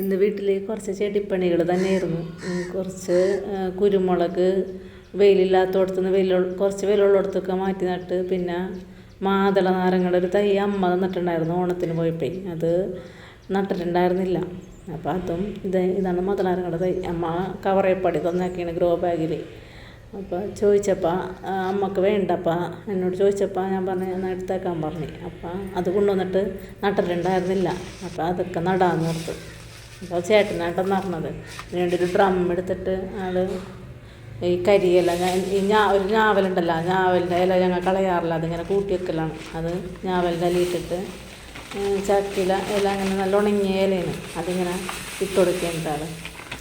ഇന്ന് വീട്ടിൽ കുറച്ച് ചെടിപ്പണികൾ തന്നെയായിരുന്നു. കുറച്ച് കുരുമുളക് വെയിലില്ലാത്തടത്ത് നിന്ന് വെയിൽ കുറച്ച് വെയിലുള്ളിടത്തൊക്കെ മാറ്റി നട്ട് പിന്നെ മാതള നാരങ്ങളുടെ ഒരു തൈ അമ്മ നട്ടിട്ടുണ്ടായിരുന്നു ഓണത്തിന് പോയപ്പോൾ അത് നട്ടിട്ടുണ്ടായിരുന്നില്ല. അപ്പോൾ അതും ഇത് ഇതാണ് മാതള നാരങ്ങളുടെ തൈ. അമ്മ കവറേപ്പടി തന്നാക്കിയാണ് ഗ്രോ ബാഗിൽ അപ്പോൾ ചോദിച്ചപ്പോൾ അമ്മയ്ക്ക് വേണ്ടപ്പോൾ എന്നോട് ചോദിച്ചപ്പോൾ ഞാൻ പറഞ്ഞു എന്നാൽ എടുത്തേക്കാൻ പറഞ്ഞു. അപ്പോൾ അത് കൊണ്ടുവന്നിട്ട് നട്ടിട്ടുണ്ടായിരുന്നില്ല. അപ്പോൾ അതൊക്കെ നടാന്ന് ഓർത്തു. അപ്പോൾ ചേട്ടനാട്ടം പറഞ്ഞത്. അതിനുവേണ്ടി ഒരു ഡ്രം എടുത്തിട്ട് ആൾ ഈ കരിയില ഞാൻ ഈ ഒരു ഞാവലുണ്ടല്ലോ ഞാവലിന്റെ ഇല ഞങ്ങൾ കളയാറില്ല അതിങ്ങനെ കൂട്ടി വെക്കലാണ്. അത് ഞാവലിന്റെ ഇലയിട്ടിട്ട് ചക്കില ഇല അങ്ങനെ നല്ല ഉണങ്ങിയ ഇലയാണ്. അതിങ്ങനെ ഇട്ട് കൊടുക്കേണ്ട ആൾ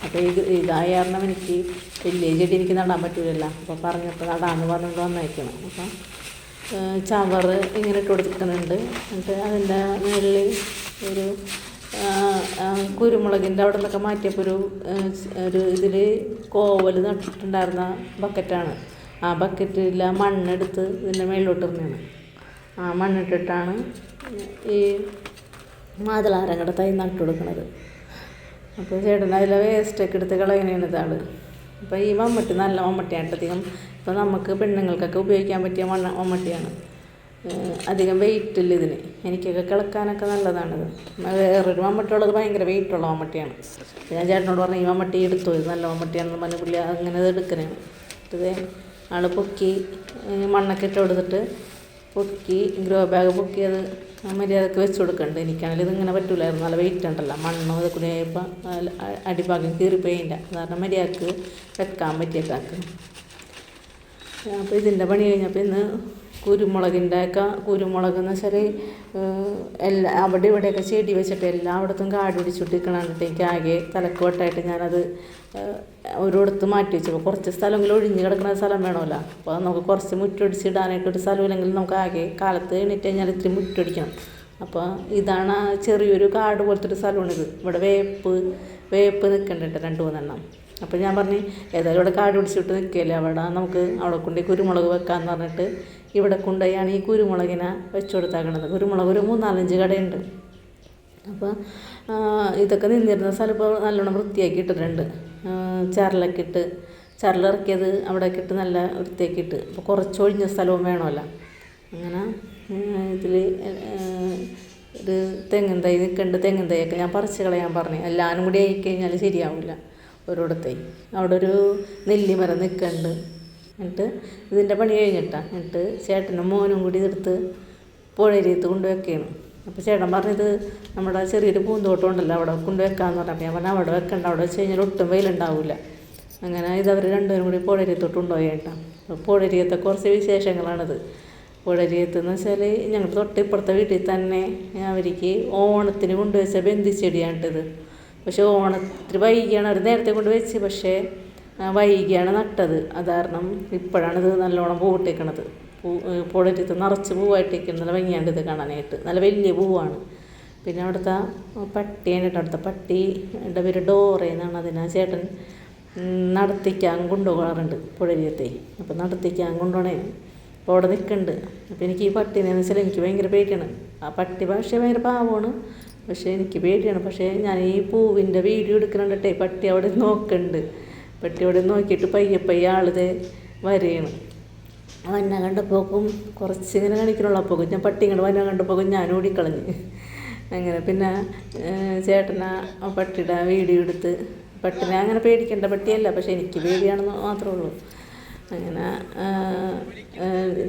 അപ്പോൾ ഇത് ഇതായ കാരണം എനിക്ക് വലിയ ചെടി എനിക്ക് നടാൻ പറ്റില്ല അപ്പോൾ പറഞ്ഞപ്പോൾ നടാന്ന് പറഞ്ഞുകൊണ്ട് വന്നേക്കണം. അപ്പം ചവറ് ഇങ്ങനെ ഇട്ട് കൊടുത്തിട്ടുണ്ട്. എന്നിട്ട് അതിന്റെ മുകളിൽ ഒരു കുരുമുളകിന്റെ അവിടെ നിന്നൊക്കെ മാറ്റിയപ്പോൾ ഒരു ഒരു ഇതിൽ കോവൽ നട്ടിട്ടുണ്ടായിരുന്ന ബക്കറ്റാണ്. ആ ബക്കറ്റിൽ മണ്ണെടുത്ത് ഇതിന്റെ മേളിലോട്ട് ഇടുന്നതാണ് ആ മണ്ണിട്ടിട്ടാണ് ഈ മാതളാരങ്ങയുടെ തൈ നട്ടു കൊടുക്കുന്നത് അപ്പോൾ ചേട്ടൻ അതിലെ വേസ്റ്റൊക്കെ എടുത്ത് കളയണേണ് ഇതാൾ അപ്പോൾ ഈ മമ്മട്ടി നല്ല മമ്മട്ടിയാണ് അധികം. ഇപ്പോൾ നമുക്ക് പെണ്ണുങ്ങൾക്കൊക്കെ ഉപയോഗിക്കാൻ പറ്റിയ മണ്ണ മമ്മട്ടിയാണ്. അധികം വെയിറ്റ് ഇല്ല ഇതിന്. എനിക്കൊക്കെ കിളക്കാനൊക്കെ നല്ലതാണിത് വേറൊരു മമ്മട്ടിയുള്ളത് ഭയങ്കര വെയിറ്റുള്ള മമ്മട്ടിയാണ്. ഞാൻ ചേട്ടനോട് പറഞ്ഞു ഈ മമ്മട്ടി എടുത്തു? ഇത് നല്ല മമ്മട്ടിയാണെന്ന് പറഞ്ഞ പുള്ളി അങ്ങനെ ഇത് എടുക്കണേ. ഇത് ആൾ പൊക്കി മണ്ണൊക്കെ ഇട്ട് കൊടുത്തിട്ട് പൊക്കി ഗ്രോ ബാഗ് പൊക്കി അത് മര്യാദയ്ക്ക് വെച്ച് കൊടുക്കണ്ട്. എനിക്കാണെങ്കിൽ ഇതിങ്ങനെ പറ്റൂലായിരുന്നു. നല്ല വെയിറ്റ് ഉണ്ടല്ലോ. മണ്ണോ അത് കൂടി ആയപ്പോൾ അടിഭാഗം കീറിപ്പോയില്ല. കാരണം മര്യാദയ്ക്ക് വെക്കാൻ പറ്റിയേക്കാക്ക്. അപ്പോൾ ഇതിന്റെ പണി കഴിഞ്ഞപ്പോൾ ഇന്ന് കുരുമുളകിന്റെ ഒക്കെ കുരുമുളക് എന്ന് വെച്ചാൽ എല്ലാ അവിടെ ഇവിടെയൊക്കെ ചെടി വെച്ചിട്ട് എല്ലായിടത്തും കാട് പിടിച്ചിട്ടിരിക്കണിട്ട് എനിക്ക് ആകെ തലക്കോട്ടായിട്ട് ഞാനത് ഏഹ്, ഒരിടത്ത് മാറ്റി വെച്ചപ്പോൾ കുറച്ച് സ്ഥലമെങ്കിലും ഒഴിഞ്ഞ് കിടക്കുന്ന സ്ഥലം വേണമല്ലോ. അപ്പോൾ നമുക്ക് കുറച്ച് മുറ്റടിച്ചിടാനായിട്ട് ഒരു സ്ഥലമില്ലെങ്കിൽ നമുക്ക് ആകെ കാലത്ത് എണീറ്റ് കഴിഞ്ഞാൽ ഇത്തിരി മുറ്റൊടിക്കണം അപ്പോൾ ഇതാണ് ചെറിയൊരു കാട് പോലത്തെ ഒരു സ്ഥലമാണിത്. ഇവിടെ വേപ്പ് വേപ്പ് നിൽക്കുന്നുണ്ട് രണ്ട് മൂന്നെണ്ണം. അപ്പോൾ ഞാൻ പറഞ്ഞു ഏതായാലും ഇവിടെ കാട് പിടിച്ചിട്ട് നിൽക്കുകയല്ലേ അവിടെ? നമുക്ക് അവിടെ കൊണ്ട് കുരുമുളക് വെക്കാമെന്ന് പറഞ്ഞിട്ട് ഇവിടെ കൊണ്ടുപോയാണ് ഈ കുരുമുളകിനെ വെച്ച് കൊടുത്താക്കണത് കുരുമുളക് ഒരു മൂന്നാലഞ്ച് കടയുണ്ട്. അപ്പോൾ ഇതൊക്കെ നിന്നിരുന്ന സ്ഥലം ഇപ്പോൾ നല്ലോണം വൃത്തിയാക്കി ഇട്ടിട്ടുണ്ട്. ചരലൊക്കെ ഇട്ട് ചരലിറക്കിയത് അവിടെയൊക്കെ ഇട്ട് നല്ല വൃത്തിയാക്കി ഇട്ട്. അപ്പോൾ കുറച്ച് ഒഴിഞ്ഞ സ്ഥലവും വേണമല്ലോ. അങ്ങനെ ഇതിൽ ഒരു തെങ്ങിൻ തൈ നിൽക്കുന്നുണ്ട് തെങ്ങിൻ തൈയൊക്കെ ഞാൻ പറിച്ച് കളയാൻ പറഞ്ഞു. എല്ലാവരും കൂടി ആയിക്കഴിഞ്ഞാൽ ശരിയാവില്ല. ഒരിടത്തേ. അവിടെ ഒരു നെല്ലിമരം നിൽക്കുന്നുണ്ട് എന്നിട്ട് ഇതിന്റെ പണി കഴിഞ്ഞിട്ടാണ് എന്നിട്ട് ചേട്ടനും മോനും കൂടി ഇതെടുത്ത് പുഴയിലേത്ത് കൊണ്ടുവയ്ക്കുകയാണ് അപ്പോൾ ചേട്ടൻ പറഞ്ഞത് നമ്മുടെ ചെറിയൊരു പൂന്തോട്ടം ഉണ്ടല്ലോ അവിടെ കൊണ്ടുവെക്കാന്ന് പറഞ്ഞപ്പോൾ ഞാൻ പറഞ്ഞാൽ അവിടെ വെക്കണ്ട. അവിടെ വെച്ച് കഴിഞ്ഞാൽ ഒട്ടും വെയിലുണ്ടാവില്ല അങ്ങനെ ഇതവർ രണ്ടുപേരും കൂടി പുഴരിയത്തോട്ട് കൊണ്ടുപോയേട്ടാ അപ്പോൾ പുഴരിയത്തെ കുറച്ച് വിശേഷങ്ങളാണിത്. പുഴരിയത്ത് എന്ന് വെച്ചാൽ ഞങ്ങൾ തൊട്ടിപ്പുറത്തെ വീട്ടിൽ തന്നെ അവർക്ക് ഓണത്തിന് കൊണ്ടുവച്ച ബന്ധിച്ചെടിയാണിത് പക്ഷേ ഓണത്തിന് വൈകിയാണ് അവർ നേരത്തെ കൊണ്ട് വെച്ച് പക്ഷേ വൈകിയാണ് നട്ടത്. അത് കാരണം ഇപ്പോഴാണിത് നല്ലോണം പൂവിട്ടേക്കണത്. പൂ പുഴരത്ത് നിറച്ച് പൂവായിട്ടേക്കും. നല്ല ഭംഗിയാണ്ട് ഇത് കാണാനായിട്ട്. നല്ല വലിയ പൂവാണ്. പിന്നെ അവിടുത്തെ പട്ടിയാണ് കേട്ടോ അവിടുത്തെ പട്ടിയുടെ പേര് ഡോറയെന്നാണ് അതിനാ ചേട്ടൻ നടത്തിക്കാൻ കൊണ്ടുപോകാറുണ്ട് പുഴരിയത്തെ അപ്പോൾ നടത്തിക്കാൻ കൊണ്ടുപോകണേ. അപ്പോൾ അവിടെ നിൽക്കുന്നുണ്ട് അപ്പോൾ എനിക്ക് ഈ പട്ടീനെ വെച്ചാൽ എനിക്ക് ഭയങ്കര പേടിയാണ്. ആ പട്ടി പക്ഷേ ഭയങ്കര പാവമാണ്. പക്ഷേ എനിക്ക് പേടിയാണ്. പക്ഷേ ഞാൻ ഈ പൂവിന്റെ വീഡിയോ എടുക്കുന്നുണ്ടേ പട്ടി അവിടെ നോക്കുന്നുണ്ട് പട്ടി അവിടെ നോക്കിയിട്ട് പയ്യെ പയ്യെ ആളിത് വരെയാണ്. വന്ന കണ്ടപ്പോക്കും കുറച്ച് ഇങ്ങനെ പോകും ഞാൻ പട്ടി ഇങ്ങനെ വന്ന കണ്ടപ്പോക്കും ഞാൻ ഓടിക്കളഞ്ഞ്. അങ്ങനെ പിന്നെ ചേട്ടന പട്ടിയുടെ വീഡിയോ എടുത്ത് പട്ടിനെ അങ്ങനെ പേടിക്കേണ്ട പട്ടിയല്ല. പക്ഷേ എനിക്ക് പേടിയാണെന്ന് മാത്രമേ ഉള്ളൂ. അങ്ങനെ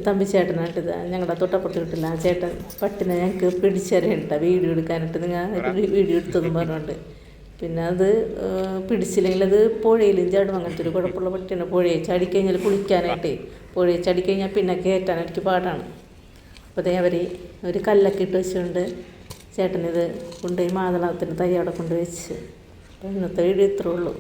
തമ്പി ചേട്ടനായിട്ടിത് ഞങ്ങളുടെ തൊട്ടപ്പുറത്ത് കിട്ടില്ല ആ ചേട്ടൻ പട്ടിനെ ഞങ്ങൾക്ക് പിടിച്ചറിയണ്ട വീഡിയോ എടുക്കാനായിട്ട് നിങ്ങൾ വീഡിയോ എടുത്തതെന്ന് പറഞ്ഞുകൊണ്ട് പിന്നെ അത് പിടിച്ചില്ലെങ്കിൽ അത് പുഴയിലും ചാടും അങ്ങനത്തെ ഒരു കുഴപ്പമുള്ള പട്ടിയാണ് പുഴയെ ചാടിക്കഴിഞ്ഞാൽ കുളിക്കാനായിട്ട് പുഴയെ ചാടിക്കഴിഞ്ഞാൽ പിന്നെ എനിക്ക് പാടാണ്. അപ്പോൾ അതേ അവർ ഒരു കല്ലൊക്കെ ഇട്ട് വെച്ചുകൊണ്ട് ചേട്ടനിത് കൊണ്ടുപോയി മാതളത്തിന് തൈ അവിടെ കൊണ്ടുവച്ച് അപ്പോൾ ഇന്നത്തെ വീഡിയോ ഇത്രേ ഉള്ളൂ.